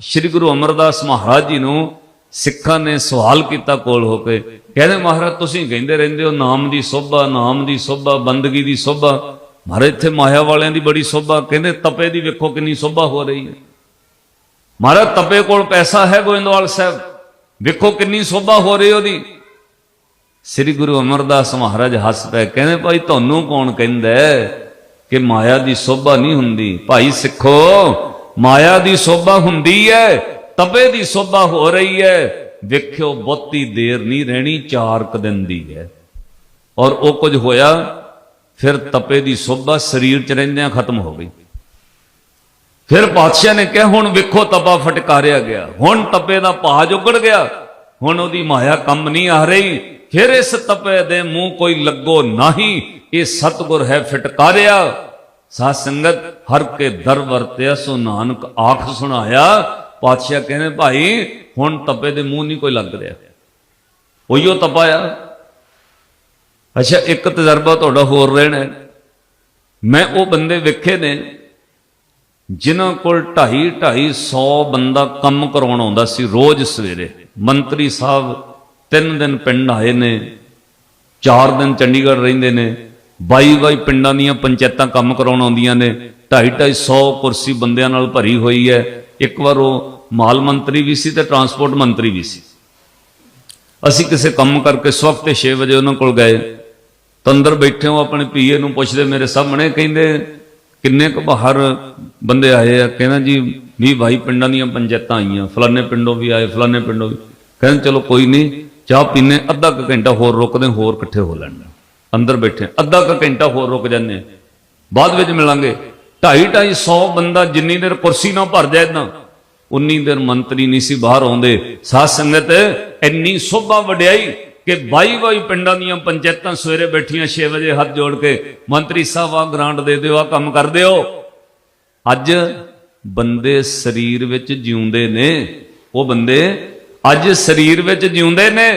ਸ੍ਰੀ ਗੁਰੂ ਅਮਰਦਾਸ ਮਹਾਰਾਜ ਜੀ ਨੂੰ ਸਿੱਖਾਂ ਨੇ ਸਵਾਲ ਕੀਤਾ ਕੋਲ ਹੋ ਕੇ, ਕਹਿੰਦੇ ਮਹਾਰਾਜ ਤੁਸੀਂ ਕਹਿੰਦੇ ਰਹਿੰਦੇ ਹੋ, ਨਾਮ ਦੀ ਸੋਭਾ, ਨਾਮ ਦੀ ਸੋਭਾ, ਬੰਦਗੀ ਦੀ ਸੋਭਾ। ਮਹਾਰਾਜ, ਇੱਥੇ ਮਾਇਆ ਵਾਲਿਆਂ ਦੀ ਬੜੀ ਸੋਭਾ, ਕਹਿੰਦੇ ਤਪੇ ਦੀ ਵੇਖੋ ਕਿੰਨੀ ਸੋਭਾ ਹੋ ਰਹੀ ਹੈ। ਮਹਾਰਾਜ, ਤਪੇ ਕੋਲ ਪੈਸਾ ਹੈ ਗੋਇੰਦਵਾਲ ਸਾਹਿਬ? ਵੇਖੋ ਕਿੰਨੀ ਸੋਭਾ ਹੋ ਰਹੀ ਉਹਦੀ। ਸ੍ਰੀ ਗੁਰੂ ਅਮਰਦਾਸ ਮਹਾਰਾਜ ਹੱਸ ਪਏ, ਕਹਿੰਦੇ ਭਾਈ ਤੁਹਾਨੂੰ ਕੌਣ ਕਹਿੰਦਾ ਕਿ ਮਾਇਆ ਦੀ ਸੋਭਾ ਨਹੀਂ ਹੁੰਦੀ? ਭਾਈ ਸਿੱਖੋ ਮਾਇਆ ਦੀ ਸੋਭਾ ਹੁੰਦੀ ਹੈ ਤਪੇ ਦੀ ਸੋਭਾ ਹੋ ਰਹੀ ਹੈ ਵੇਖਿਓ, ਬਹੁਤੀ ਦੇਰ ਨਹੀਂ ਰਹਿਣੀ ਚਾਰ ਕੁ ਦਿਨ ਦੀ ਹੈ ਔਰ ਉਹ ਕੁਝ ਹੋਇਆ, ਫਿਰ ਤਪੇ ਦੀ ਸੋਭਾ ਸਰੀਰ ਚ ਰਹਿੰਦਿਆਂ ਖਤਮ ਹੋ ਗਈ। ਫਿਰ ਪਾਤਸ਼ਾਹ ਨੇ ਕਿਹਾ, ਹੁਣ ਵੇਖੋ, ਤਪਾ ਫਟਕਾਰਿਆ ਗਿਆ। ਹੁਣ ਤਪੇ ਦਾ ਭਾਜ ਉਗੜ ਗਿਆ। ਹੁਣ ਉਹਦੀ ਮਾਇਆ ਕੰਮ ਨਹੀਂ ਆ ਰਹੀ। ਫਿਰ ਇਸ ਤਪੇ ਦੇ ਮੂੰਹ ਕੋਈ ਲੱਗੋ ਨਹੀਂ। ਇਹ ਸਤਗੁਰ ਹੈ ਫਟਕਾਰਿਆ। ਸਾਧ ਸੰਗਤ, ਹਰ ਕੇ ਦਰ ਵਰਤਿਆ ਸੋ ਨਾਨਕ ਆਖ ਸੁਣਾਇਆ। ਪਾਤਸ਼ਾਹ ਕਹਿੰਦੇ, ਭਾਈ, ਹੁਣ ਤਪੇ ਦੇ ਮੂੰਹ ਨਹੀਂ ਕੋਈ ਲੱਗ ਰਿਹਾ। ਉਹੀਓ ਤਪਾਇਆ ਅੱਛਾ, ਇੱਕ ਤਜਰਬਾ ਤੁਹਾਡਾ ਹੋਰ ਰਹਿਣਾ ਮੈਂ ਉਹ ਬੰਦੇ ਵੇਖੇ ਨੇ, ਜਿਨ੍ਹਾਂ ਕੋਲ 2.5 250 ਬੰਦਾ ਕੰਮ ਕਰਾਉਣ ਆਉਂਦਾ ਸੀ ਰੋਜ਼ ਸਵੇਰੇ। ਮੰਤਰੀ ਸਾਹਿਬ ਤਿੰਨ ਦਿਨ ਪਿੰਡ ਆਏ ਨੇ, ਚਾਰ ਦਿਨ ਚੰਡੀਗੜ੍ਹ ਰਹਿੰਦੇ ਨੇ। ਬਾਈ ਬਾਈ ਪਿੰਡਾਂ ਦੀਆਂ ਪੰਚਾਇਤਾਂ ਕੰਮ ਕਰਾਉਣ ਆਉਂਦੀਆਂ ਨੇ 2.5 250 ਕੁਰਸੀ ਬੰਦਿਆਂ ਨਾਲ ਭਰੀ ਹੋਈ ਹੈ। ਇੱਕ ਵਾਰ ਉਹ ਮਾਲ ਮੰਤਰੀ ਵੀ ਸੀ ਤੇ ਟਰਾਂਸਪੋਰਟ ਮੰਤਰੀ ਵੀ ਸੀ। ਅਸੀਂ ਕਿਸੇ ਕੰਮ ਕਰਕੇ ਸਵਖਤੇ 6 ਵਜੇ ਉਹਨਾਂ ਕੋਲ ਗਏ। ਤੰਦਰ ਬੈਠੇ ਹੋ ਆਪਣੇ ਪੀਏ ਨੂੰ ਪੁੱਛਦੇ, ਮੇਰੇ ਸਾਹਮਣੇ ਕਹਿੰਦੇ, ਕਿੰਨੇ ਕੁ ਬਾਹਰ ਬੰਦੇ ਆਏ ਆ? ਕਹਿੰਦਾ, ਜੀ ਵੀ ਭਾਈ ਪਿੰਡਾਂ ਦੀਆਂ ਪੰਚਾਇਤਾਂ ਆਈਆਂ, ਫਲਾਣੇ ਪਿੰਡੋਂ ਵੀ ਆਏ, ਫਲਾਣੇ ਪਿੰਡੋਂ ਵੀ। ਕਹਿੰਦੇ, ਚਲੋ ਕੋਈ ਨਹੀਂ, ਚਾਹ ਪੀਨੇ ਅੱਧਾ ਕੁ ਘੰਟਾ ਹੋਰ ਰੁਕਦੇ, ਹੋਰ ਇਕੱਠੇ ਹੋ ਲੈਣਾ ਅੰਦਰ ਬੈਠੇ ਅੱਧਾ ਕੁ ਘੰਟਾ ਹੋਰ ਰੁਕ ਜਾਂਦੇ ਬਾਅਦ ਵਿੱਚ ਮਿਲਾਂਗੇ। 2.5 250 ਬੰਦਾ ਜਿੰਨੀ ਦੇਰ ਕੁਰਸੀ ਨਾ ਭਰ ਜਾਏ ਨਾ ਉਨੀ ਦੇਰ ਮੰਤਰੀ ਨਹੀਂ ਸੀ ਬਾਹਰ ਆਉਂਦੇ। ਸਾਧ ਸੰਗਤ, ਇੰਨੀ ਸੋਭਾ ਵਡਿਆਈ ਕਿ 22 22 ਪਿੰਡਾਂ ਦੀਆਂ ਪੰਚਾਇਤਾਂ ਸਵੇਰੇ ਬੈਠੀਆਂ 6 ਵਜੇ ਹੱਥ ਜੋੜ ਕੇ, ਮੰਤਰੀ ਸਾਹਿਬ ਆ ਗ੍ਰਾਂਟ ਦੇ ਦਿਓ ਆ ਕੰਮ ਕਰ ਦਿਓ। ਅੱਜ ਬੰਦੇ ਸਰੀਰ ਵਿੱਚ ਜਿਉਂਦੇ ਨੇ। ਉਹ ਬੰਦੇ ਅੱਜ ਸਰੀਰ ਵਿੱਚ ਜਿਉਂਦੇ ਨੇ।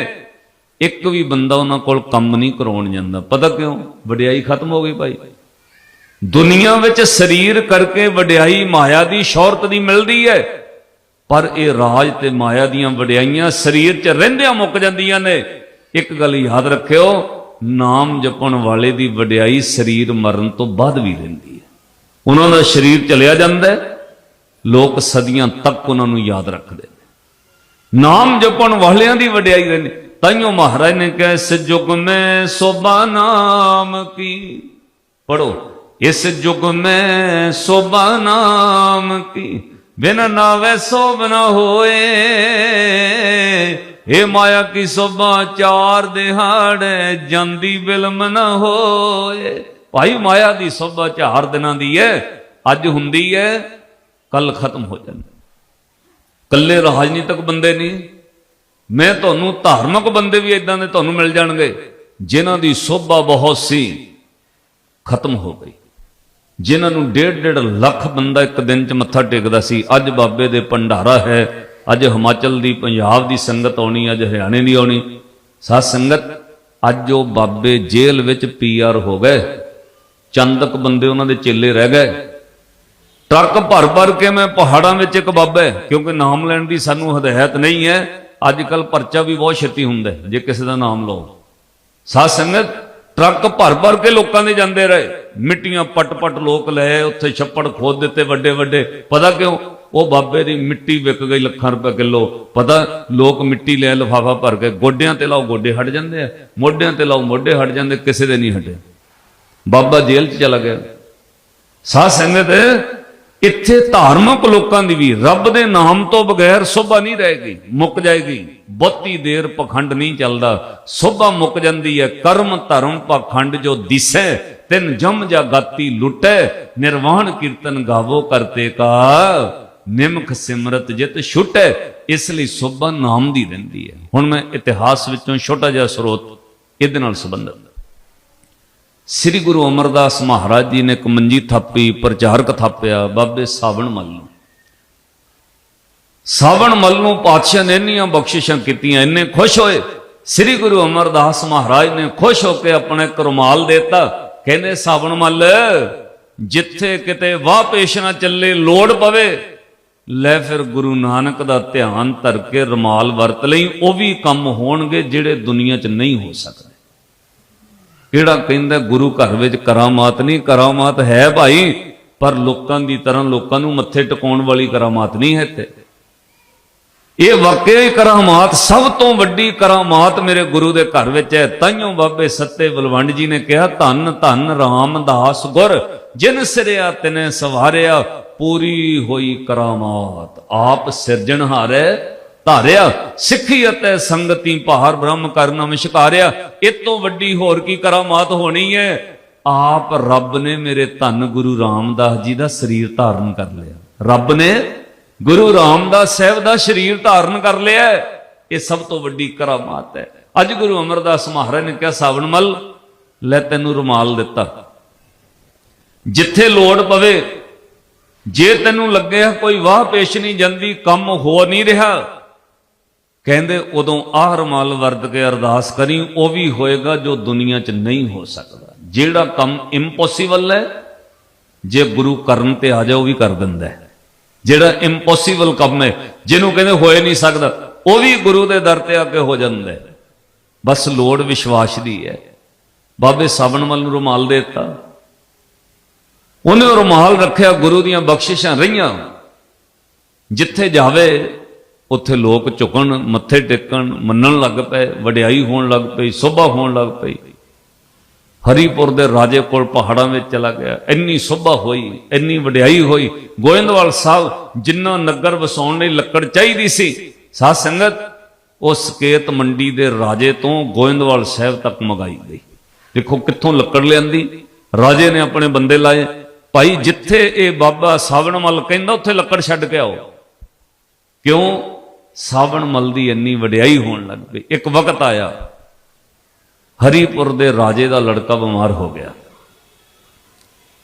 ਇੱਕ ਵੀ ਬੰਦਾ ਉਹਨਾਂ ਕੋਲ ਕੰਮ ਨਹੀਂ ਕਰਾਉਣ ਜਾਂਦਾ। ਪਤਾ ਕਿਉਂ? ਵਡਿਆਈ ਖਤਮ ਹੋ ਗਈ ਭਾਈ। ਦੁਨੀਆ ਵਿੱਚ ਸਰੀਰ ਕਰਕੇ ਵਡਿਆਈ ਮਾਇਆ ਦੀ ਸ਼ੌਹਰਤ ਦੀ ਮਿਲਦੀ ਹੈ। ਪਰ ਇਹ ਰਾਜ ਤੇ ਮਾਇਆ ਦੀਆਂ ਵਡਿਆਈਆਂ ਸਰੀਰ 'ਚ ਰਹਿੰਦਿਆਂ ਮੁੱਕ ਜਾਂਦੀਆਂ ਨੇ। ਇੱਕ ਗੱਲ ਯਾਦ ਰੱਖਿਓ, ਨਾਮ ਜਪਣ ਵਾਲੇ ਦੀ ਵਡਿਆਈ ਸਰੀਰ ਮਰਨ ਤੋਂ ਬਾਅਦ ਵੀ ਰਹਿੰਦੀ ਹੈ। ਉਹਨਾਂ ਦਾ ਸਰੀਰ ਚਲਿਆ ਜਾਂਦਾ ਲੋਕ ਸਦੀਆਂ ਤੱਕ ਉਹਨਾਂ ਨੂੰ ਯਾਦ ਰੱਖਦੇ ਨੇ। ਨਾਮ ਜਪਣ ਵਾਲਿਆਂ ਦੀ ਵਡਿਆਈ ਰਹਿੰਦੀ ਤਾਈਓ ਮਹਾਰਾਜ ਨੇ ਕਿਹਾ, ਇਸ ਯੁਗ ਮੈਂ ਸੋਭਾ ਨਾਮ ਕੀ? ਪੜੋ ਇਸ ਯੁਗ ਮੈਂ ਸੋਭਾ ਨਾਮ ਕੀ? ਬਿਨ ਨਾਵੇ ਸੋਭ ਨ ਹੋਏ ਇਹ ਮਾਇਆ ਕੀ ਸੋਭਾ ਚਾਰ ਦਿਹਾੜੇ ਜਾਂਦੀ ਬਿਲਮ ਨਾ ਹੋਏ। ਭਾਈ ਮਾਇਆ ਦੀ ਸੋਭਾ ਚਾਰ ਦਿਨਾਂ ਦੀ ਹੈ ਅੱਜ ਹੁੰਦੀ ਹੈ ਕੱਲ ਖਤਮ ਹੋ ਜਾਂਦੀ। ਕੱਲੇ ਰਾਜਨੀਤਿਕ ਬੰਦੇ ਨਹੀਂ। ਮੈਂ ਤੁਹਾਨੂੰ ਧਾਰਮਿਕ ਬੰਦੇ ਵੀ ਇਦਾਂ ਦੇ ਤੁਹਾਨੂੰ ਮਿਲ ਜਾਣਗੇ, ਜਿਨ੍ਹਾਂ ਦੀ ਸੋਭਾ ਬਹੁਤ ਸੀ, ਖਤਮ ਹੋ ਗਈ। ਜਿਨ੍ਹਾਂ ਨੂੰ ਡੇਢ ਡੇਢ ਲੱਖ ਬੰਦਾ ਇੱਕ ਦਿਨ 'ਚ ਮੱਥਾ ਟੇਕਦਾ ਸੀ, ਅੱਜ ਬਾਬੇ ਦੇ ਭੰਡਾਰਾ ਹੈ, ਅੱਜ ਹਿਮਾਚਲ ਦੀ, ਪੰਜਾਬ ਦੀ ਸੰਗਤ ਆਉਣੀ, ਅੱਜ ਹਰਿਆਣੇ ਦੀ ਆਉਣੀ। ਸਾਧ ਸੰਗਤ, ਅੱਜ ਉਹ ਬਾਬੇ ਜੇਲ੍ਹ ਵਿੱਚ ਪੀਆਰ ਹੋ ਗਏ। ਚੰਦਕ ਬੰਦੇ ਉਹਨਾਂ ਦੇ ਚੇਲੇ ਰਹਿ ਗਏ। ਟਰੱਕ ਭਰ ਭਰ ਕੇ ਮੈਂ ਪਹਾੜਾਂ ਵਿੱਚ ਇੱਕ ਬਾਬਾ ਕਿਉਂਕਿ ਨਾਮ ਲੈਣ ਦੀ ਸਾਨੂੰ ਹਦਾਇਤ ਨਹੀਂ ਹੈ। ਅੱਜ ਕੱਲ ਪਰਚਾ ਵੀ ਬਹੁਤ ਛੇਤੀ ਹੁੰਦਾ ਜੇ ਕਿਸੇ ਦਾ ਨਾਮ ਲਓ। ਸਾਧ ਸੰਗਤ, ਟਰੱਕ ਭਰ ਭਰ ਕੇ ਲੋਕਾਂ ਦੇ ਜਾਂਦੇ ਰਹੇ। ਮਿੱਟੀਆਂ ਪਟ-ਪਟ ਲੋਕ ਲਏ, ਉੱਥੇ ਛੱਪੜ ਖੋਦ ਦਿੱਤੇ ਵੱਡੇ ਵੱਡੇ। ਪਤਾ ਕਿਉਂ? ਉਹ ਬਾਬੇ ਦੀ ਮਿੱਟੀ ਵਿਕ ਗਈ ਲੱਖਾਂ ਰੁਪਏ ਕਿਲੋ। ਪਤਾ ਲੋਕ ਮਿੱਟੀ ਲੈ ਲਫਾਫਾ ਭਰ ਕੇ ਗੋਡਿਆਂ ਤੇ ਲਾਓ, ਗੋਡੇ ਹਟ ਜਾਂਦੇ ਆ। ਮੋਢਿਆਂ ਤੇ ਲਾਓ, ਮੋਢੇ ਹਟ ਜਾਂਦੇ, ਕਿਸੇ ਦੇ ਨਹੀਂ ਹਟੇ। ਬਾਬਾ ਜੇਲ੍ਹ 'ਚ ਚਲਾ ਗਿਆ। ਸਾਧ ਸੰਗਤ ਇੱਥੇ ਧਾਰਮਿਕ ਲੋਕਾਂ ਦੀ ਵੀ ਰੱਬ ਦੇ ਨਾਮ ਤੋਂ ਬਗੈਰ ਸੋਭਾ ਨਹੀਂ ਰਹੇਗੀ ਮੁੱਕ ਜਾਏਗੀ। ਬਹੁਤੀ ਦੇਰ ਪਖੰਡ ਨਹੀਂ ਚੱਲਦਾ, ਸੋਭਾ ਮੁੱਕ ਜਾਂਦੀ ਹੈ। ਕਰਮ ਧਰਮ ਪਖੰਡ ਜੋ ਦਿਸੈ, ਤਿੰਨ ਜਮ ਜਾ ਗਾਤੀ ਲੁਟੈ, ਨਿਰਵਾਣ ਕੀਰਤਨ ਗਾਵੋ ਕਰਤੇ ਕਾ, ਨਿਮਖ ਸਿਮਰਤ ਜਿਤ ਛੁਟੈ, ਇਸ ਲਈ ਸੋਭਾ ਨਾਮ ਦੀ ਰਹਿੰਦੀ ਹੈ। ਹੁਣ ਮੈਂ ਇਤਿਹਾਸ ਵਿੱਚੋਂ ਛੋਟਾ ਜਿਹਾ ਸਰੋਤ ਇਹਦੇ ਨਾਲ ਸੰਬੰਧਿਤ। ਸ੍ਰੀ ਗੁਰੂ ਅਮਰਦਾਸ ਮਹਾਰਾਜ ਜੀ ਨੇ ਇੱਕ ਮੰਜੀ ਥਾਪੀ, ਪ੍ਰਚਾਰਕ ਥਾਪਿਆ, ਬਾਬੇ ਸਾਵਣ ਮੱਲ ਨੂੰ। ਸਾਵਣ ਮੱਲ ਨੂੰ ਪਾਤਸ਼ਾਹ ਨੇ ਇੰਨੀਆਂ ਬਖਸ਼ਿਸ਼ਾਂ ਕੀਤੀਆਂ, ਇੰਨੇ ਖੁਸ਼ ਹੋਏ। ਸ੍ਰੀ ਗੁਰੂ ਅਮਰਦਾਸ ਮਹਾਰਾਜ ਨੇ ਖੁਸ਼ ਹੋ ਕੇ ਆਪਣੇ ਕਰਮਾਲ ਦੇਤਾ। ਕਹਿੰਦੇ, ਸਾਵਣ ਮੱਲ, ਜਿੱਥੇ ਕਿਤੇ ਵਾਹ ਪੇਸ਼ ਨਾ ਚੱਲੇ, ਲੋੜ ਪਵੇ, ਲੈ ਫਿਰ ਗੁਰੂ ਨਾਨਕ ਦਾ ਧਿਆਨ ਧਰ ਕੇ ਰਮਾਲ ਵਰਤ ਲਈ, ਉਹ ਵੀ ਕੰਮ ਹੋਣਗੇ ਜਿਹੜੇ ਦੁਨੀਆ 'ਚ ਨਹੀਂ ਹੋ ਸਕਦੇ। ਕਿਹੜਾ ਕਹਿੰਦਾ ਗੁਰੂ ਘਰ ਵਿੱਚ ਕਰਾਮਾਤ ਨਹੀਂ? ਕਰਾਮਾਤ ਹੈ ਭਾਈ, ਪਰ ਲੋਕਾਂ ਦੀ ਤਰ੍ਹਾਂ ਲੋਕਾਂ ਨੂੰ ਮੱਥੇ ਟਿਕਾਉਣ ਵਾਲੀ ਕਰਾਮਾਤ ਨਹੀਂ ਹੈ ਤੇ ਇਹ ਵਾਕਿਆ ਹੀ ਕਰਾਮਾਤ ਸਭ ਤੋਂ ਵੱਡੀ ਕਰਾਮਾਤ ਮੇਰੇ ਗੁਰੂ ਦੇ ਘਰ ਵਿੱਚ ਹੈ। ਤਾਈਓ ਬਾਬੇ ਸੱਤੇ ਬਲਵੰਡ ਜੀ ਨੇ ਕਿਹਾ, ਧੰਨ ਧੰਨ ਰਾਮਦਾਸ ਗੁਰ, ਜਿਨ ਸਿਰਿਆ ਤਿਨੇ ਸਵਾਰਿਆ, ਪੂਰੀ ਹੋਈ ਕਰਾਮਾਤ। ਆਪ ਸਿਰਜਣਹਾਰੇ ਧਾਰਿਆ, ਸਿੱਖੀ ਅਤੇ ਸੰਗਤੀ ਭਾਰ ਬ੍ਰਹਮ ਕਰਨ ਵਿਸ਼ਕਾਰਿਆ ਇਹ ਤੋਂ ਵੱਡੀ ਹੋਰ ਕੀ ਕਰਾਮਾਤ ਹੋਣੀ ਹੈ? ਆਪ ਰੱਬ ਨੇ ਮੇਰੇ ਧੰਨ ਗੁਰੂ ਰਾਮਦਾਸ ਜੀ ਦਾ ਸਰੀਰ ਧਾਰਨ ਕਰ ਲਿਆ। ਰੱਬ ਨੇ ਗੁਰੂ ਰਾਮਦਾਸ ਸਾਹਿਬ ਦਾ ਸਰੀਰ ਧਾਰਨ ਕਰ ਲਿਆ। ਇਹ ਸਭ ਤੋਂ ਵੱਡੀ ਕਰਾਮਾਤ ਹੈ। ਅੱਜ ਗੁਰੂ ਅਮਰਦਾਸ ਮਹਾਰਾਜ ਨੇ ਕਿਹਾ ਸਾਵਣਮਲ ਲੈ ਤੈਨੂੰ ਰੁਮਾਲ ਦਿੱਤਾ। ਜਿੱਥੇ ਲੋੜ ਪਵੇ, ਜੇ ਤੈਨੂੰ ਲੱਗਿਆ ਕੋਈ ਵਾਹ ਪੇਸ਼ ਨਹੀਂ ਜਾਂਦੀ, ਕੰਮ ਹੋ ਨਹੀਂ ਰਿਹਾ ਕਹਿੰਦੇ ਉਦੋਂ ਆਹ ਰੁਮਾਲ ਵਰਤ ਕੇ ਅਰਦਾਸ ਕਰੀ, ਉਹ ਵੀ ਹੋਏਗਾ ਜੋ ਦੁਨੀਆ 'ਚ ਨਹੀਂ ਹੋ ਸਕਦਾ। ਜਿਹੜਾ ਕੰਮ ਇੰਪੋਸੀਬਲ ਹੈ, ਜੇ ਗੁਰੂ ਕਰਨ ਤੇ ਆ ਜਾ ਉਹ ਵੀ ਕਰ ਦਿੰਦਾ ਹੈ। ਜਿਹੜਾ ਇੰਪੋਸੀਬਲ ਕੰਮ ਹੈ, ਜਿਹਨੂੰ ਕਹਿੰਦੇ ਹੋਏ ਨਹੀਂ ਸਕਦਾ, ਉਹ ਵੀ ਗੁਰੂ ਦੇ ਦਰ ਤੇ ਆ ਕੇ ਹੋ ਜਾਂਦਾ ਹੈ। ਬਸ ਲੋੜ ਵਿਸ਼ਵਾਸ ਦੀ ਹੈ। ਬਾਬੇ ਸਾਬਣਮਲ ਨੂੰ ਰੁਮਾਲ ਦੇ ਦਿੱਤਾ। ਉਹਨੇ ਰੁਮਾਲ ਰੱਖਿਆ, ਗੁਰੂ ਦੀਆਂ ਬਖਸ਼ਿਸ਼ਾਂ ਰਹੀਆਂ। ਜਿੱਥੇ ਜਾਵੇ ਉੱਥੇ ਲੋਕ ਝੁਕਣ, ਮੱਥੇ ਟੇਕਣ, ਮੰਨਣ ਲੱਗ ਪਏ, ਵਡਿਆਈ ਹੋਣ ਲੱਗ ਪਈ, ਸੋਭਾ ਹੋਣ ਲੱਗ ਪਈ। ਹਰੀਪੁਰ ਦੇ ਰਾਜੇ ਕੋਲ ਪਹਾੜਾਂ ਵਿੱਚ ਚਲਾ ਗਿਆ। ਇੰਨੀ ਸੋਭਾ ਹੋਈ, ਇੰਨੀ ਵਡਿਆਈ ਹੋਈ। ਗੋਇੰਦਵਾਲ ਸਾਹਿਬ ਜਿੰਨਾ ਨਗਰ ਵਸਾਉਣ ਲਈ ਲੱਕੜ ਚਾਹੀਦੀ ਸੀ, ਸਾਧ ਸੰਗਤ ਉਹ ਸਕੇਤ ਮੰਡੀ ਦੇ ਰਾਜੇ ਤੋਂ ਗੋਇੰਦਵਾਲ ਸਾਹਿਬ ਤੱਕ ਮੰਗਾਈ ਗਈ। ਦੇਖੋ ਕਿੱਥੋਂ ਲੱਕੜ ਲਿਆਂਦੀ। ਰਾਜੇ ਨੇ ਆਪਣੇ ਬੰਦੇ ਲਾਏ। ਭਾਈ ਜਿੱਥੇ ਇਹ ਬਾਬਾ ਸਾਵਣਮਲ ਕਹਿੰਦਾ, ਉੱਥੇ ਲੱਕੜ ਛੱਡ ਕੇ ਆਓ। ਕਿਉਂ? ਸਾਵਣ ਸਾਵਣਮਲ ਦੀ ਇੰਨੀ ਵਡਿਆਈ ਹੋਣ ਲੱਗ ਪਈ। ਇੱਕ ਵਕਤ ਆਇਆ, ਹਰੀਪੁਰ ਦੇ ਰਾਜੇ ਦਾ ਲੜਕਾ ਬਿਮਾਰ ਹੋ ਗਿਆ।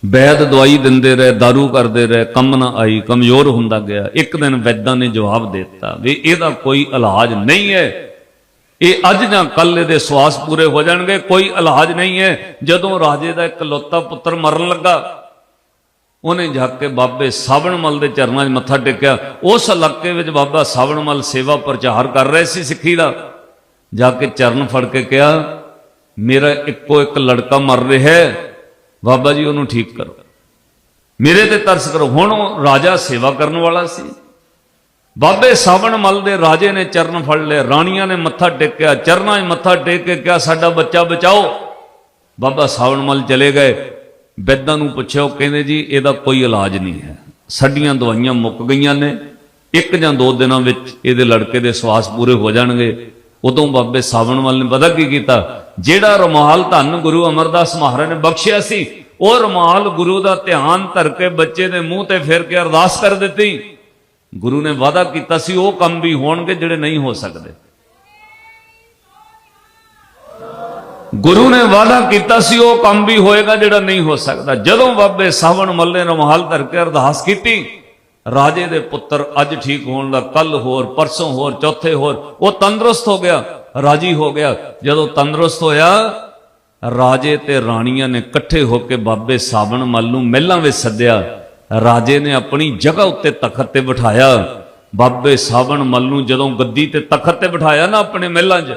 ਵੈਦ ਦਵਾਈ ਦਿੰਦੇ ਰਹੇ, दारू ਕਰਦੇ ਰਹੇ, ਕੰਮ ਨਾ ਆਈ, ਕਮਜ਼ੋਰ ਹੁੰਦਾ ਗਿਆ। ਇੱਕ ਦਿਨ ਵੈਦਾਂ ਨੇ ਜਵਾਬ ਦੇ ਦਿੱਤਾ ਵੀ ਇਹਦਾ ਕੋਈ ਇਲਾਜ ਨਹੀਂ ਹੈ। ਇਹ ਅੱਜ ਜਾਂ ਕੱਲ ਇਹਦੇ ਸਵਾਸ ਪੂਰੇ ਹੋ ਜਾਣਗੇ, ਕੋਈ ਇਲਾਜ ਨਹੀਂ ਹੈ। ਜਦੋਂ ਰਾਜੇ ਦਾ ਇਕਲੌਤਾ ਪੁੱਤਰ ਮਰਨ ਲੱਗਾ ਉਹਨੇ ਜਾ ਕੇ ਬਾਬੇ ਸਾਵਣਮਲ ਦੇ ਚਰਨਾਂ 'ਚ ਮੱਥਾ ਟੇਕਿਆ। ਉਸ ਇਲਾਕੇ ਵਿੱਚ ਬਾਬਾ ਸਾਵਣਮਲ ਸੇਵਾ ਪ੍ਰਚਾਰ ਕਰ ਰਹੇ ਸੀ ਸਿੱਖੀ ਦਾ। ਜਾ ਕੇ ਚਰਨ ਫੜ ਕੇ ਕਿਹਾ, ਮੇਰਾ ਇੱਕੋ ਇੱਕ ਲੜਕਾ ਮਰ ਰਿਹਾ ਹੈ। ਬਾਬਾ ਜੀ, ਉਹਨੂੰ ਠੀਕ ਕਰੋ। ਮੇਰੇ ਤੇ ਤਰਸ ਕਰੋ। ਹੁਣ ਉਹ ਰਾਜਾ ਸੇਵਾ ਕਰਨ ਵਾਲਾ ਸੀ। ਬਾਬੇ ਸਾਵਣਮਲ ਦੇ ਰਾਜੇ ਨੇ ਚਰਨ ਫੜ ਲਏ। ਰਾਣੀਆਂ ਨੇ ਮੱਥਾ ਟੇਕਿਆ। ਚਰਨਾਂ 'ਚ ਮੱਥਾ ਟੇਕ ਕੇ ਕਿਹਾ, ਸਾਡਾ ਬੱਚਾ ਬਚਾਓ। ਬਾਬਾ ਸਾਵਣਮਲ ਚਲੇ ਗਏ। ਵੈਦਾਂ ਨੂੰ ਪੁੱਛਿਆ, ਉਹ ਕਹਿੰਦੇ ਜੀ, ਇਹਦਾ ਕੋਈ ਇਲਾਜ ਨਹੀਂ ਹੈ। ਸਾਡੀਆਂ ਦਵਾਈਆਂ ਮੁੱਕ ਗਈਆਂ ਨੇ। ਇੱਕ ਜਾਂ ਦੋ ਦਿਨਾਂ ਵਿੱਚ ਇਹਦੇ ਲੜਕੇ ਦੇ ਸਵਾਸ ਪੂਰੇ ਹੋ ਜਾਣਗੇ। ਉਦੋਂ ਬਾਬੇ ਸਾਵਣਮਲ ਨੇ ਪਤਾ ਕੀ ਕੀਤਾ? ਜਿਹੜਾ ਰੁਮਾਲ ਧੰਨ ਗੁਰੂ ਅਮਰਦਾਸ ਮਹਾਰਾਜ ਨੇ ਬਖਸ਼ਿਆ ਸੀ, ਉਹ ਰੁਮਾਲ ਗੁਰੂ ਦਾ ਧਿਆਨ ਧਰ ਕੇ ਬੱਚੇ ਦੇ ਮੂੰਹ ਤੇ ਫੇਰ ਕੇ ਅਰਦਾਸ ਕਰ ਦਿੱਤੀ। ਗੁਰੂ ਨੇ ਵਾਅਦਾ ਕੀਤਾ ਸੀ, ਉਹ ਕੰਮ ਵੀ ਹੋਣਗੇ ਜਿਹੜੇ ਨਹੀਂ ਹੋ ਸਕਦੇ। ਗੁਰੂ ਨੇ ਵਾਅਦਾ ਕੀਤਾ ਸੀ, ਉਹ ਕੰਮ ਵੀ ਹੋਏਗਾ ਜਿਹੜਾ ਨਹੀਂ ਹੋ ਸਕਦਾ। ਜਦੋਂ ਬਾਬੇ ਸਾਵਣ ਮੱਲੇ ਰੁਮਾਲ ਧਰ ਕੇ ਅਰਦਾਸ ਕੀਤੀ, ਰਾਜੇ ਦੇ ਪੁੱਤਰ ਅੱਜ ਠੀਕ ਹੋਣ ਦਾ ਕੱਲ ਹੋਰ, ਪਰਸੋਂ ਹੋਰ, ਚੌਥੇ ਹੋਰ, ਉਹ ਤੰਦਰੁਸਤ ਹੋ ਗਿਆ, ਰਾਜੀ ਹੋ ਗਿਆ। ਜਦੋਂ ਤੰਦਰੁਸਤ ਹੋਇਆ, ਰਾਜੇ ਤੇ ਰਾਣੀਆਂ ਨੇ ਇਕੱਠੇ ਹੋ ਕੇ ਬਾਬੇ ਸਾਵਣ ਮੱਲ ਨੂੰ ਮਹਿਲਾਂ ਵਿੱਚ ਸੱਦਿਆ। ਰਾਜੇ ਨੇ ਆਪਣੀ ਜਗ੍ਹਾ ਉੱਤੇ ਤਖਤ ਤੇ ਬਿਠਾਇਆ। ਬਾਬੇ ਸਾਵਣ ਮੱਲ ਨੂੰ ਜਦੋਂ ਗੱਦੀ ਤੇ ਤਖਤ ਤੇ ਬਿਠਾਇਆ ਨਾ ਆਪਣੇ ਮਹਿਲਾਂ 'ਚ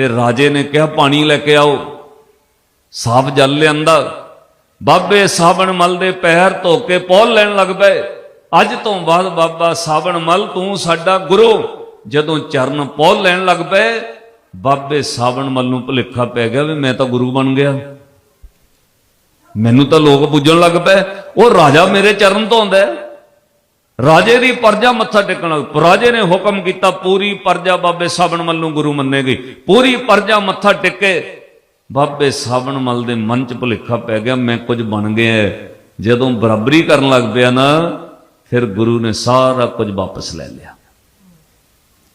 ਤੇ ਰਾਜੇ ਨੇ ਕਿਹਾ, ਪਾਣੀ ਲੈ ਕੇ ਆਓ। ਸਾਫ਼ ਜਲ ਲਿਆਂਦਾ। ਬਾਬੇ ਸਾਵਣ ਮਲ ਦੇ ਪੈਰ ਧੋ ਕੇ ਪੌਲ ਲੈਣ ਲੱਗ ਪਏ। ਅੱਜ ਤੋਂ ਬਾਅਦ ਬਾਬਾ ਸਾਵਣ ਮਲ, ਤੂੰ ਸਾਡਾ ਗੁਰੂ। ਜਦੋਂ ਚਰਨ ਪੌਲ ਲੈਣ ਲੱਗ ਪਏ, ਬਾਬੇ ਸਾਵਣ ਮਲ ਨੂੰ ਭੁਲੇਖਾ ਪੈ ਗਿਆ ਵੀ ਮੈਂ ਤਾਂ ਗੁਰੂ ਬਣ ਗਿਆ। ਮੈਨੂੰ ਤਾਂ ਲੋਕ ਪੁੱਜਣ ਲੱਗ ਪਏ, ਉਹ ਰਾਜਾ ਮੇਰੇ ਚਰਨ ਧੋਂਦਾ ਹੈ। ਰਾਜੇ ਦੀ ਪਰਜਾ ਮੱਥਾ ਟੇਕਣ ਰਾਜੇ ਨੇ ਹੁਕਮ ਕੀਤਾ, ਪੂਰੀ ਪਰਜਾ ਬਾਬੇ ਸਾਬਣ ਮੱਲ ਨੂੰ ਗੁਰੂ ਮੰਨੇਗੀ। ਪੂਰੀ ਪਰਜਾ ਮੱਥਾ ਟੇਕੇ, ਬਾਬੇ ਸਾਵਣ ਮੱਲ ਦੇ ਮਨ ਚ ਭੁਲੇਖਾ ਪੈ ਗਿਆ, ਮੈਂ ਕੁਝ ਬਣ ਗਿਆ ਜਦੋਂ ਬਰਾਬਰੀ ਕਰਨ ਲੱਗ ਪਿਆ ਨਾ, ਫਿਰ ਗੁਰੂ ਨੇ ਸਾਰਾ ਕੁਝ ਵਾਪਸ ਲੈ ਲਿਆ।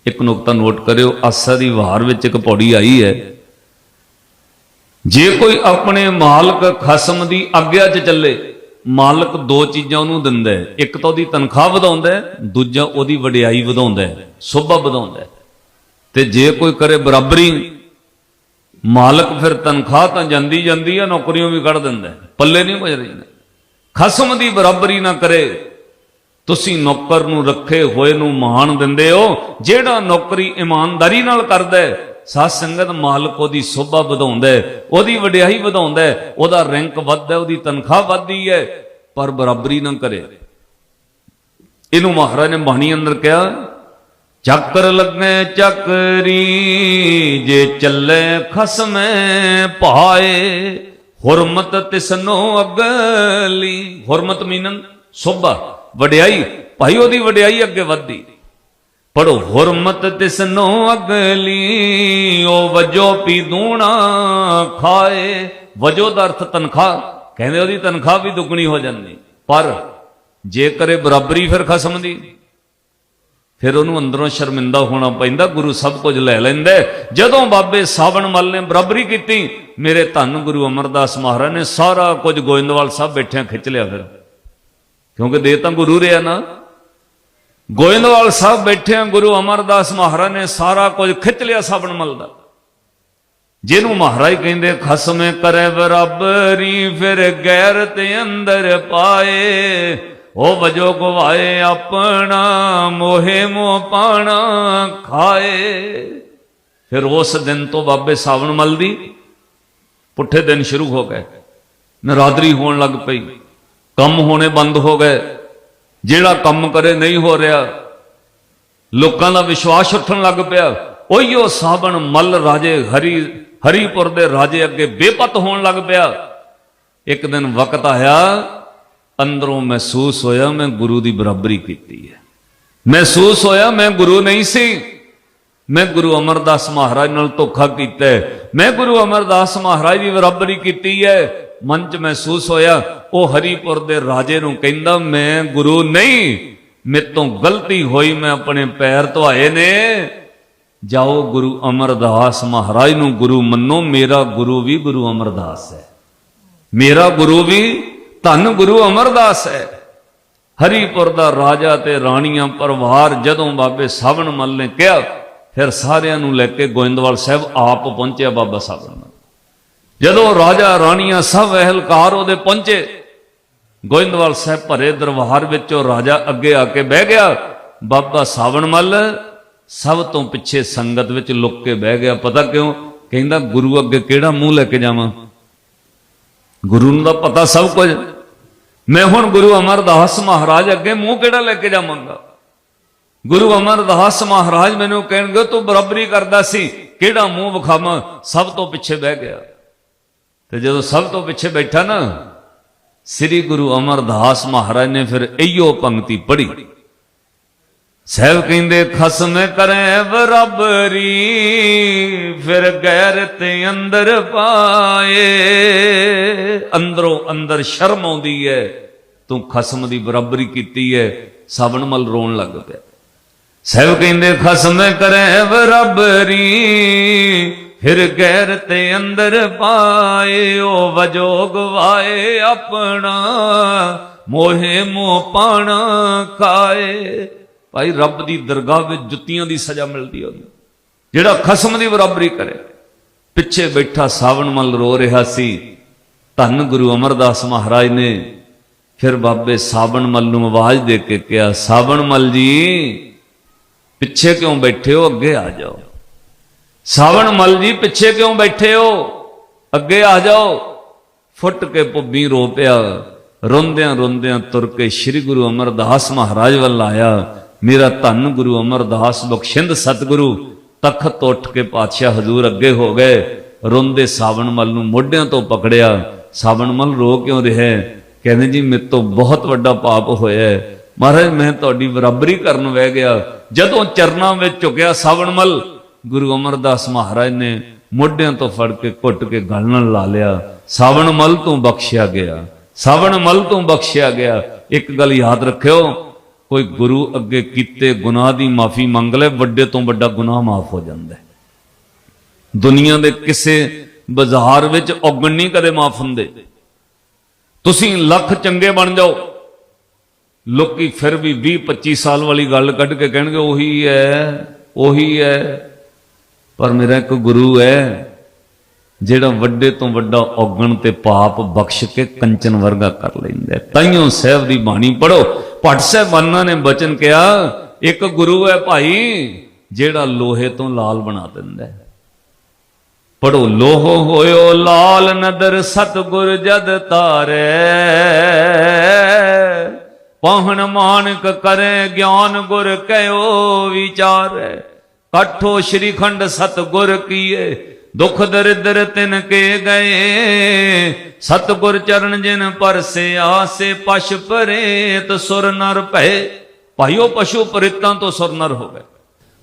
ਇੱਕ ਨੁਕਤਾ ਨੋਟ ਕਰਿਓ, ਆਸਾ ਦੀ ਵਾਰ ਵਿੱਚ ਇੱਕ ਪੌੜੀ ਆਈ ਹੈ। ਜੇ ਕੋਈ ਆਪਣੇ ਮਾਲਕ ਖਸਮ ਦੀ ਆਗਿਆ 'ਚ ਚੱਲੇ ਮਾਲਕ ਦੋ ਚੀਜ਼ਾਂ ਉਹਨੂੰ ਦਿੰਦਾ ਇੱਕ ਤਾਂ ਉਹਦੀ ਤਨਖਾਹ ਵਧਾਉਂਦਾ ਦੂਜਾ ਉਹਦੀ ਵਡਿਆਈ ਵਧਾਉਂਦਾ ਹੈ, ਸੋਭਾ ਵਧਾਉਂਦਾ ਤੇ ਜੇ ਕੋਈ ਕਰੇ ਬਰਾਬਰੀ, ਮਾਲਕ ਫਿਰ ਤਨਖਾਹ ਤਾਂ ਜਾਂਦੀ ਜਾਂਦੀ ਹੈ ਨੌਕਰੀਆਂ ਵੀ ਕੱਢ ਦਿੰਦਾ ਪੱਲੇ ਨਹੀਂ ਪੁੱਜ ਰਹੀ ਖਸਮ ਦੀ ਬਰਾਬਰੀ ਨਾ ਕਰੇ। ਤੁਸੀਂ ਨੌਕਰ ਨੂੰ ਰੱਖੇ ਹੋਏ ਨੂੰ ਮਾਣ ਦਿੰਦੇ ਹੋ, ਜਿਹੜਾ ਨੌਕਰੀ ਇਮਾਨਦਾਰੀ ਨਾਲ ਕਰਦਾ ਹੈ ਸਾਧ ਸੰਗਤ ਮਾਲਕ ਉਹਦੀ ਸੋਭਾ ਵਧਾਉਂਦਾ ਉਹਦੀ ਵਡਿਆਈ ਵਧਾਉਂਦਾ ਉਹਦਾ ਰੈਂਕ ਵੱਧਦਾ ਉਹਦੀ ਤਨਖਾਹ ਵੱਧਦੀ ਹੈ, ਪਰ ਬਰਾਬਰੀ ਨਾ ਕਰੇ। ਇਹਨੂੰ ਮਹਾਰਾਜ ਨੇ ਬਾਣੀ ਅੰਦਰ ਕਿਹਾ, ਚੱਕਰ ਲੱਗੇ ਚੱਕਰੀ, ਜੇ ਚੱਲੇ ਖਸਮੇ ਭਾਏ, ਹੁਰਮਤ ਤਿਸਨੋ ਅਗਲੀ। ਹੁਰਮਤ ਮੀਨਨ ਸੋਭਾ, ਵਡਿਆਈ, ਭਾਈ ਉਹਦੀ ਵਡਿਆਈ ਅੱਗੇ ਵੱਧਦੀ। ਪੜੋ ਹੁਰਮਤ ਤਿਸਨੋ ਅਗਲੀ, ਉਹ ਵਜੋ ਪੀ ਦੂਣਾ ਖਾਏ। ਵਜੋ ਦਾ ਅਰਥ ਤਨਖਾਹ, ਕਹਿੰਦੇ ਉਹਦੀ ਤਨਖਾਹ ਵੀ ਦੁੱਗਣੀ ਹੋ ਜਾਂਦੀ। ਪਰ ਜੇ ਕਰੇ ਬਰਾਬਰੀ ਫਿਰ ਖਸਮ ਦੀ, ਫਿਰ ਉਹਨੂੰ ਅੰਦਰੋਂ ਸ਼ਰਮਿੰਦਾ ਹੋਣਾ ਪੈਂਦਾ, ਗੁਰੂ ਸਭ ਕੁਝ ਲੈ ਲੈਂਦਾ। ਜਦੋਂ ਬਾਬੇ ਸਾਵਣ ਮੱਲ ਨੇ ਬਰਾਬਰੀ ਕੀਤੀ, ਮੇਰੇ ਧੰਨ ਗੁਰੂ ਅਮਰਦਾਸ ਮਹਾਰਾਜ ਨੇ ਸਾਰਾ ਕੁਝ ਗੋਇੰਦਵਾਲ ਸਾਹਿਬ ਬੈਠਿਆਂ ਖਿੱਚ ਲਿਆ ਫਿਰ। ਕਿਉਂਕਿ ਦੇ ਤਾਂ ਗੁਰੂ ਰਿਆ ਨਾ। ਗੋਇੰਦਵਾਲ ਸਾਹਿਬ ਬੈਠਿਆਂ ਗੁਰੂ ਅਮਰਦਾਸ ਮਹਾਰਾਜ ਨੇ ਸਾਰਾ ਕੁਝ ਖਿੱਚ ਲਿਆ ਸਾਵਣ ਮਲ ਦਾ। ਜਿਹਨੂੰ ਮਹਾਰਾਜ ਕਹਿੰਦੇ, ਖਸਮੇ ਕਰੇ ਬਰਾਬਰੀ ਫਿਰ ਗੈਰ ਤੇ ਅੰਦਰ ਪਾਏ। ਉਹ ਵਜੋ ਗਵਾਏ ਆਪਣਾ, ਮੋਹੇ ਮੋਹ ਪਾਣਾ ਖਾਏ। ਫਿਰ ਉਸ ਦਿਨ ਤੋਂ ਬਾਬੇ ਸਾਵਣ ਮਲ ਦੀ ਪੁੱਠੇ ਦਿਨ ਸ਼ੁਰੂ ਹੋ ਗਏ। ਨਰਾਦਰੀ ਹੋਣ ਲੱਗ ਪਈ। ਕੰਮ ਹੋਣੇ ਬੰਦ ਹੋ ਗਏ। ਜਿਹੜਾ ਕੰਮ ਕਰੇ ਨਹੀਂ ਹੋ ਰਿਹਾ, ਲੋਕਾਂ ਦਾ ਵਿਸ਼ਵਾਸ ਉੱਠਣ ਲੱਗ ਪਿਆ। ਉਹੀਓ ਸਾਬਣ ਮੱਲ ਰਾਜੇ ਹਰੀ, ਹਰੀਪੁਰ ਦੇ ਰਾਜੇ ਅੱਗੇ ਬੇਪਤ ਹੋਣ ਲੱਗ ਪਿਆ। ਇੱਕ ਦਿਨ ਵਕਤ ਆਇਆ, ਅੰਦਰੋਂ ਮਹਿਸੂਸ ਹੋਇਆ ਮੈਂ ਗੁਰੂ ਦੀ ਬਰਾਬਰੀ ਕੀਤੀ ਹੈ। ਮਹਿਸੂਸ ਹੋਇਆ ਮੈਂ ਗੁਰੂ ਨਹੀਂ ਸੀ। ਮੈਂ ਗੁਰੂ ਅਮਰਦਾਸ ਮਹਾਰਾਜ ਨਾਲ ਧੋਖਾ ਕੀਤਾ ਮੈਂ ਗੁਰੂ ਅਮਰਦਾਸ ਮਹਾਰਾਜ ਦੀ ਬਰਾਬਰੀ ਕੀਤੀ ਹੈ। ਮਨ ਚ ਮਹਿਸੂਸ ਹੋਇਆ, ਉਹ ਹਰੀਪੁਰ ਦੇ ਰਾਜੇ ਨੂੰ ਕਹਿੰਦਾ, ਮੈਂ ਗੁਰੂ ਨਹੀਂ, ਮੇਰੇ ਤੋਂ ਗਲਤੀ ਹੋਈ, ਮੈਂ ਆਪਣੇ ਪੈਰ ਧਵਾਏ ਨੇ। ਜਾਓ ਗੁਰੂ ਅਮਰਦਾਸ ਮਹਾਰਾਜ ਨੂੰ ਗੁਰੂ ਮੰਨੋ, ਮੇਰਾ ਗੁਰੂ ਵੀ ਗੁਰੂ ਅਮਰਦਾਸ ਹੈ। ਮੇਰਾ ਗੁਰੂ ਵੀ ਧੰਨ ਗੁਰੂ ਅਮਰਦਾਸ ਹੈ। ਹਰੀਪੁਰ ਦਾ ਰਾਜਾ ਤੇ ਰਾਣੀਆਂ ਪਰਿਵਾਰ ਜਦੋਂ ਬਾਬੇ ਸਾਵਣ ਮੱਲ ਨੇ ਕਿਹਾ, ਫਿਰ ਸਾਰਿਆਂ ਨੂੰ ਲੈ ਕੇ ਗੋਇੰਦਵਾਲ ਸਾਹਿਬ ਆਪ ਪਹੁੰਚਿਆ ਬਾਬਾ ਸਾਵਣ ਜਦੋਂ ਰਾਜਾ ਰਾਣੀਆਂ ਸਭ ਅਹਿਲਕਾਰ ਉਹਦੇ ਪਹੁੰਚੇ, ਗੋਇੰਦਵਾਲ ਸਾਹਿਬ ਭਰੇ ਦਰਬਾਰ ਵਿੱਚ ਉਹ ਰਾਜਾ ਅੱਗੇ ਆ ਕੇ ਬਹਿ ਗਿਆ। ਬਾਬਾ ਸਾਵਣ ਮੱਲ ਸਭ ਤੋਂ ਪਿੱਛੇ ਸੰਗਤ ਵਿੱਚ ਲੁੱਕ ਕੇ ਬਹਿ ਗਿਆ। ਪਤਾ ਕਿਉਂ? ਕਹਿੰਦਾ, ਗੁਰੂ ਅੱਗੇ ਕਿਹੜਾ ਮੂੰਹ ਲੈ ਕੇ ਜਾਵਾਂ? ਗੁਰੂ ਨੂੰ ਤਾਂ ਪਤਾ ਸਭ ਕੁਝ। ਮੈਂ ਹੁਣ ਗੁਰੂ ਅਮਰਦਾਸ ਮਹਾਰਾਜ ਅੱਗੇ ਮੂੰਹ ਕਿਹੜਾ ਲੈ ਕੇ ਜਾਵਾਂਗਾ? ਗੁਰੂ ਅਮਰਦਾਸ ਮਹਾਰਾਜ ਮੈਨੂੰ ਕਹਿਣਗੇ, ਤੂੰ ਬਰਾਬਰੀ ਕਰਦਾ ਸੀ। ਕਿਹੜਾ ਮੂੰਹ ਵਿਖਾਵਾਂ? ਸਭ ਤੋਂ ਪਿੱਛੇ ਬਹਿ ਗਿਆ। ਤੇ ਜਦੋਂ ਸਭ ਤੋਂ ਪਿੱਛੇ ਬੈਠਾ ਨਾ, ਸ੍ਰੀ ਗੁਰੂ ਅਮਰਦਾਸ ਮਹਾਰਾਜ ਨੇ ਫਿਰ ਇਹੋ ਪੰਕਤੀ ਪੜ੍ਹੀ। ਸਹਿਬ ਕਹਿੰਦੇ, ਖਸਮ ਕਰੇ ਬਰਾਬਰੀ ਫਿਰ ਗੈਰ ਤੇ ਅੰਦਰ ਪਾਏ। ਅੰਦਰੋਂ ਅੰਦਰ ਸ਼ਰਮ ਆਉਂਦੀ ਹੈ ਤੂੰ ਖਸਮ ਦੀ ਬਰਾਬਰੀ ਕੀਤੀ ਹੈ ਸਾਵਣ ਮਲ ਰੋਣ ਲੱਗ ਪਿਆ। ਸਹਿਬ ਕਹਿੰਦੇ, ਖਸਮ ਕਰੇ ਬਰਾਬਰੀ ਫਿਰ ਗੈਰ ਤੇ ਅੰਦਰ ਪਾਏ, ਉਹ ਵਜੋ ਗਵਾਏ ਆਪਣਾ, ਮੋਹੇ ਮੋਹ ਪਾਣਾ ਖਾਏ। ਭਾਈ ਰੱਬ ਦੀ ਦਰਗਾਹ ਵਿੱਚ ਜੁੱਤੀਆਂ ਦੀ ਸਜ਼ਾ ਮਿਲਦੀ ਹੈ ਉਹਨੂੰ। ਜਿਹੜਾ ਖਸਮ ਦੀ ਬਰਾਬਰੀ ਕਰੇ। ਪਿੱਛੇ ਬੈਠਾ ਸਾਵਣ ਮਲ ਰੋ ਰਿਹਾ ਸੀ। ਧੰਨ ਗੁਰੂ ਅਮਰਦਾਸ ਮਹਾਰਾਜ ਨੇ ਫਿਰ ਬਾਬੇ ਸਾਵਣ ਮਲ ਨੂੰ ਆਵਾਜ਼ ਦੇ ਕੇ ਕਿਹਾ, ਸਾਵਣ ਮਲ ਜੀ, ਪਿੱਛੇ ਕਿਉਂ ਬੈਠੇ ਹੋ? ਅੱਗੇ ਆ ਜਾਓ। ਸਾਵਣ ਮਲ ਜੀ, ਪਿੱਛੇ ਕਿਉਂ ਬੈਠੇ ਹੋ? ਅੱਗੇ ਆ ਜਾਓ। ਫੁੱਟ ਕੇ ਪੁੱਬੀ ਰੋ ਪਿਆ। ਰੋਂਦਿਆਂ ਰੋਂਦਿਆਂ ਤੁਰ ਕੇ ਸ੍ਰੀ ਗੁਰੂ ਅਮਰਦਾਸ ਮਹਾਰਾਜ ਵੱਲ ਆਇਆ। ਮੇਰਾ ਧੰਨ ਗੁਰੂ ਅਮਰਦਾਸ, ਬਖਸ਼ਿੰਦ ਸਤਿਗੁਰੂ, ਤਖਤ ਤੋਂ ਉੱਠ ਕੇ ਪਾਤਸ਼ਾਹ ਹਜ਼ੂਰ ਅੱਗੇ ਹੋ ਗਏ। ਰੋਂਦੇ ਸਾਵਣ ਮਲ ਨੂੰ ਮੋਢਿਆਂ ਤੋਂ ਪਕੜਿਆ। ਸਾਵਣ ਮਲ ਰੋ ਕਿਉਂ ਰਿਹਾ? ਕਹਿੰਦੇ ਜੀ, ਮੇਰੇ ਤੋਂ ਬਹੁਤ ਵੱਡਾ ਪਾਪ ਹੋਇਆ। ਮਹਾਰਾਜ, ਮੈਂ ਤੁਹਾਡੀ ਬਰਾਬਰੀ ਕਰਨ ਵਹਿ ਗਿਆ। ਜਦੋਂ ਚਰਨਾਂ ਵਿੱਚ ਝੁਕਿਆ ਸਾਵਣ ਮਲ ਗੁਰੂ ਅਮਰਦਾਸ ਮਹਾਰਾਜ ਨੇ ਮੋਢਿਆਂ ਤੋਂ ਫੜ ਕੇ ਘੁੱਟ ਕੇ ਗਲ ਨਾਲ ਲਾ ਲਿਆ। ਸਾਵਣ ਮਲ ਤੋਂ ਬਖਸ਼ਿਆ ਗਿਆ। ਸਾਵਣ ਮਲ ਤੋਂ ਬਖਸ਼ਿਆ ਗਿਆ। ਇੱਕ ਗੱਲ ਯਾਦ ਰੱਖਿਓ, ਕੋਈ ਗੁਰੂ ਅੱਗੇ ਕੀਤੇ ਗੁਨਾਹ ਦੀ ਮਾਫੀ ਮੰਗ ਲੈ, ਵੱਡੇ ਤੋਂ ਵੱਡਾ ਗੁਨਾਹ ਮਾਫ ਹੋ ਜਾਂਦਾ ਹੈ। ਦੁਨੀਆ ਦੇ ਕਿਸੇ ਬਾਜ਼ਾਰ ਵਿੱਚ ਔਗਣ ਨਹੀਂ ਕਦੇ ਮਾਫ ਹੁੰਦੇ। ਤੁਸੀਂ ਲੱਖ ਚੰਗੇ ਬਣ ਜਾਓ। ਲੋਕੀ ਫਿਰ ਵੀ 20 25 ਸਾਲ ਵਾਲੀ ਗੱਲ ਕੱਢ ਕੇ ਕਹਿਣਗੇ, ਉਹੀ ਹੈ ਉਹੀ ਹੈ। ਪਰ ਮੇਰਾ ਇੱਕ ਗੁਰੂ ਹੈ, ਜਿਹੜਾ ਵੱਡੇ ਤੋਂ ਵੱਡਾ ਔਗਣ ਤੇ ਪਾਪ ਬਖਸ਼ ਕੇ ਕੰਚਨ ਵਰਗਾ ਕਰ ਲੈਂਦਾ ਤਾਈਓ ਸਾਹਿਬ ਦੀ ਬਾਣੀ ਪੜੋ ਭੱਟ ਸਾਹਿਬਾਨਾਂ ਨੇ ਬਚਨ ਕਿਹਾ, ਇੱਕ ਗੁਰੂ ਹੈ ਭਾਈ, ਜਿਹੜਾ ਲੋਹੇ ਤੋਂ ਲਾਲ ਬਣਾ ਦਿੰਦਾ ਹੈ। ਪੜੋ ਲੋਹ ਹੋਇਓ ਲਾਲ ਨਦਰ, ਸਤਗੁਰ ਜਦ ਤਾਰੇ। ਪਾਹਣ ਮਾਨਕ ਕਰੇ, ਗਿਆਨ ਗੁਰ ਕਹਿਓ ਵਿਚਾਰੈ। ਕਠੋ ਸ਼੍ਰੀਖੰਡ ਸਤਗੁਰ ਕੀਏ, ਦੁਖ ਦਰਿਦਰ ਤਿਨ ਕੇ ਗਏ। ਸਤਗੁਰ ਚਰਨ ਜਿਨ ਪਰਸੇ, ਆਸੇ ਪਸ਼ ਪਰੇਤ ਸੁਰ ਨਰ ਭੈ ਭਾਈਓ ਪਸ਼ੂ ਪਰਿਤਾਂ ਤੋਂ ਸੁਰ ਨਰ ਹੋ ਗਏ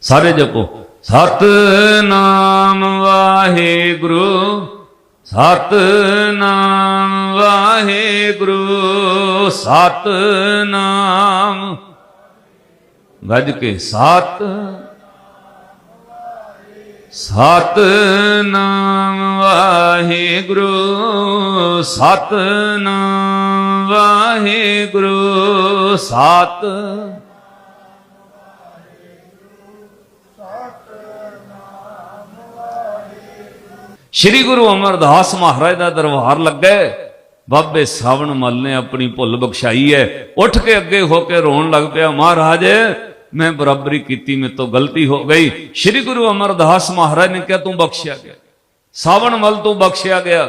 ਸਾਰੇ ਜਪੋ। ਸਤ ਨਾਮ ਵਾਹਿਗੁਰੂ। ਸਤ ਨਾਮ ਵਾਹਿਗੁਰੂ। ਸਤ ਨਾਮ ਗੱਜ ਕੇ ਸਤ ਸਤ ਨਾਮ ਵਾਹਿਗੁਰੂ ਸਤ ਨਾਮ ਵਾਹਿਗੁਰੂ, ਸਤ ਸ੍ਰੀ ਗੁਰੂ ਅਮਰਦਾਸ ਮਹਾਰਾਜ ਦਾ ਦਰਬਾਰ ਲੱਗਾ ਬਾਬੇ ਸਾਵਣ ਮਲ ਨੇ ਆਪਣੀ ਭੁੱਲ ਬਖਸ਼ਾਈ ਹੈ। ਉੱਠ ਕੇ ਅੱਗੇ ਹੋ ਕੇ ਰੋਣ ਲੱਗ ਪਿਆ ਮਹਾਰਾਜ। ਮੈਂ ਬਰਾਬਰੀ ਕੀਤੀ, ਮੇਰੇ ਤੋਂ ਗਲਤੀ ਹੋ ਗਈ। ਸ੍ਰੀ ਗੁਰੂ ਅਮਰਦਾਸ ਮਹਾਰਾਜ ਨੇ ਕਿਹਾ, ਤੂੰ ਬਖਸ਼ਿਆ ਗਿਆ। ਸਾਵਣ ਮਲ ਤੂੰ ਬਖਸ਼ਿਆ ਗਿਆ।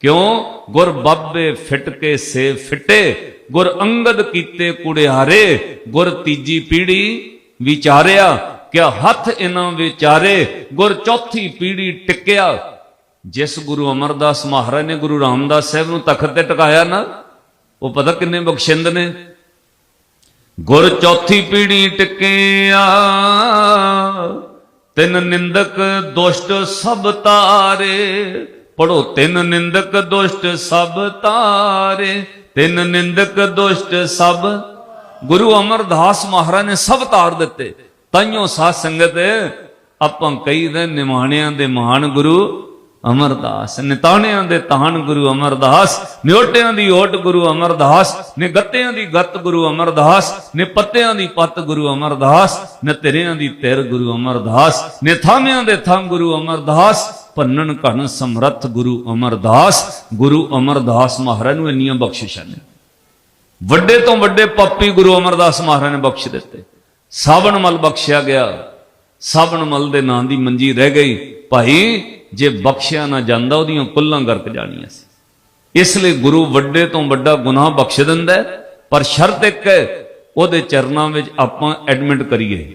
ਕਿਉਂ? ਗੁਰ ਬਾਬੇ ਫਿੱਟ ਕੇ ਸੇ ਫਿੱਟੇ, ਗੁਰ ਅੰਗਦ ਕੀਤੇ ਕੁੜਿਆਰੇ ਗੁਰ ਤੀਜੀ ਪੀੜੀ ਵਿਚਾਰਿਆ, ਕਿਆ ਹੱਥ ਇਹਨਾਂ ਵਿਚਾਰੇ, ਗੁਰ ਚੌਥੀ ਪੀੜੀ ਟਿਕਿਆ। ਜਿਸ ਗੁਰੂ ਅਮਰਦਾਸ ਮਹਾਰਾਜ ਨੇ ਗੁਰੂ ਰਾਮਦਾਸ ਸਾਹਿਬ ਨੂੰ ਤਖਤ ਤੇ ਟਿਕਾਇਆ ਨਾ, ਉਹ ਪਤਾ ਕਿੰਨੇ ਬਖਸ਼ਿੰਦ ਨੇ? ਗੁਰ ਚੌਥੀ ਪੀੜੀ ਟਿਕਿਆ, ਤਿੰਨ ਨਿੰਦਕ ਦੁਸ਼ਟ ਸਭ ਤਾਰੇ। ਪੜੋ ਤਿੰਨ ਨਿੰਦਕ ਦੁਸ਼ਟ ਸਭ ਤਾਰੇ, ਤਿੰਨ ਨਿੰਦਕ ਦੁਸ਼ਟ ਸਭ। ਗੁਰੂ ਅਮਰਦਾਸ ਮਹਾਰਾਜ ਨੇ ਸਭ ਤਾਰ ਦਿੱਤੇ। ਤਾਈਓ ਸਾਧ ਸੰਗਤ, ਆਪਾਂ ਕਈ ਦੇ ਨਿਮਾਣਿਆਂ ਦੇ ਮਹਾਨ ਗੁਰੂ ਅਮਰਦਾਸ, ਨਿਤਾਣਿਆਂ ਦੇ ਤਾਣ ਗੁਰੂ ਅਮਰਦਾਸ, ਨਿਓਟਿਆਂ ਦੀ ਓਟ ਗੁਰੂ ਅਮਰਦਾਸ, ਨੇ ਗੱਤਿਆਂ ਦੀ ਗੱਤ ਗੁਰੂ ਅਮਰਦਾਸ, ਨੇ ਪੱਤਿਆਂ ਦੀ ਪੱਤ ਗੁਰੂ ਅਮਰਦਾਸ, ਨੇ ਤਿਰਿਆਂ ਦੀ ਤਿਰ ਗੁਰੂ ਅਮਰਦਾਸ, ਨੇ ਥਾਮਿਆਂ ਦੇ ਥਾਮ ਗੁਰੂ ਅਮਰਦਾਸ, ਭੰਨਣ ਘਣ ਸਮਰੱਥ ਗੁਰੂ ਅਮਰਦਾਸ ਗੁਰੂ ਅਮਰਦਾਸ ਮਹਾਰਾਜ ਨੂੰ ਇੰਨੀਆਂ ਬਖਸ਼ਿਸ਼ਾਂ ਨੇ। ਵੱਡੇ ਤੋਂ ਵੱਡੇ ਪਾਪੀ ਗੁਰੂ ਅਮਰਦਾਸ ਮਹਾਰਾਜ ਨੇ ਬਖਸ਼ ਦਿੱਤੇ। ਸਾਵਣ ਮਲ ਬਖਸ਼ਿਆ ਗਿਆ। ਸਾਵਣ ਮਲ ਦੇ ਨਾਂ ਦੀ ਮੰਜੀ ਰਹਿ ਗਈ। ਭਾਈ ਜੇ ਬਖਸ਼ਿਆ ਨਾ ਜਾਂਦਾ, ਉਹਦੀਆਂ ਕੁੱਲਾਂ ਗਰਕ ਜਾਣੀਆਂ ਸੀ। ਇਸ ਲਈ ਗੁਰੂ ਵੱਡੇ ਤੋਂ ਵੱਡਾ ਗੁਨਾਹ ਬਖਸ਼ ਦਿੰਦਾ ਪਰ ਸ਼ਰਤ ਇੱਕ ਹੈ ਉਹਦੇ ਚਰਨਾਂ ਵਿੱਚ ਆਪਾਂ ਐਡਮਿਟ ਕਰੀਏ।